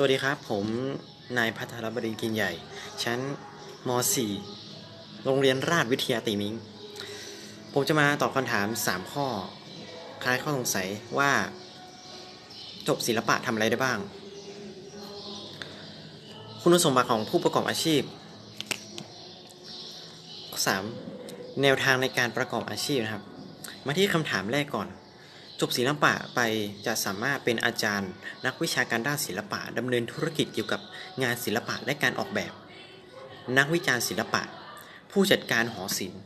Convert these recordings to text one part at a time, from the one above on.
สวัสดีครับ ผมนายพัทรบดินกินใหญ่ ชั้นม .4 โรงเรียนราชวิทยาติมิง ผมจะมาตอบคำถาม 3 ข้อ คลายข้อสงสัยว่า จบศิลปะทำอะไรได้บ้าง คุณสมบัติของผู้ประกอบอาชีพ ข้อ 3 แนวทางในการประกอบอาชีพนะครับ มาที่คำถามแรกก่อน จบศิลปะไปจะสามารถเป็นอาจารย์ นักวิชาการด้านศิลปะดำเนินธุรกิจเกี่ยวกับงานศิลปะและการออกแบบ นักวิจารณ์ศิลปะ ผู้จัดการหอศิลป์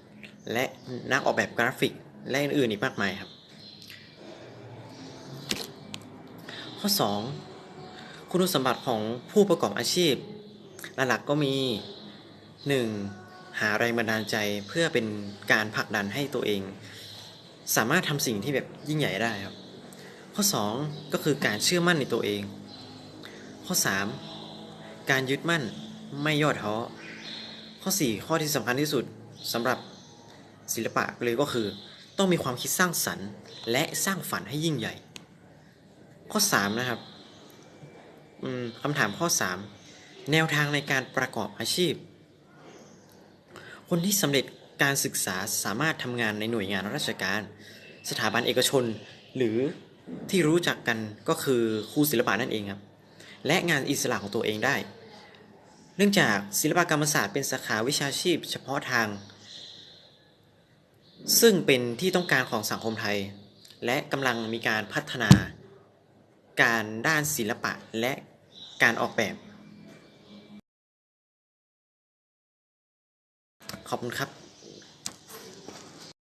และนักออกแบบกราฟิก และอื่นๆอีกมากมายครับ ข้อ 2 คุณสมบัติของผู้ประกอบอาชีพ หลักๆก็มี 1. หาแรงบันดาลใจเพื่อเป็นการผลักดันให้ตัวเอง สามารถทำสิ่งที่แบบยิ่งใหญ่ได้ครับ ข้อ 2 ก็คือการเชื่อมั่นในตัวเอง ข้อ 3 การยึดมั่นไม่ย่อท้อข้อ 4 ข้อที่สำคัญที่สุดสำหรับศิลปะเลยก็คือ ต้องมีความคิดสร้างสรรค์ และสร้างฝันให้ยิ่งใหญ่ ข้อ 3 นะครับคำถามข้อ 3 แนวทางในการประกอบอาชีพ คนที่สำเร็จ การศึกษาสามารถทำงานในหน่วยงานราชการ สถาบันเอกชน หรือที่รู้จักกันก็คือครูศิลปะนั่นเองครับ และงานอิสระของตัวเองได้ เนื่องจากศิลปกรรมศาสตร์เป็นสาขาวิชาชีพ เฉพาะทาง ซึ่งเป็นที่ต้องการของสังคมไทย และกำลังมีการพัฒนา การด้านศิลปะและการออกแบบ ขอบคุณครับ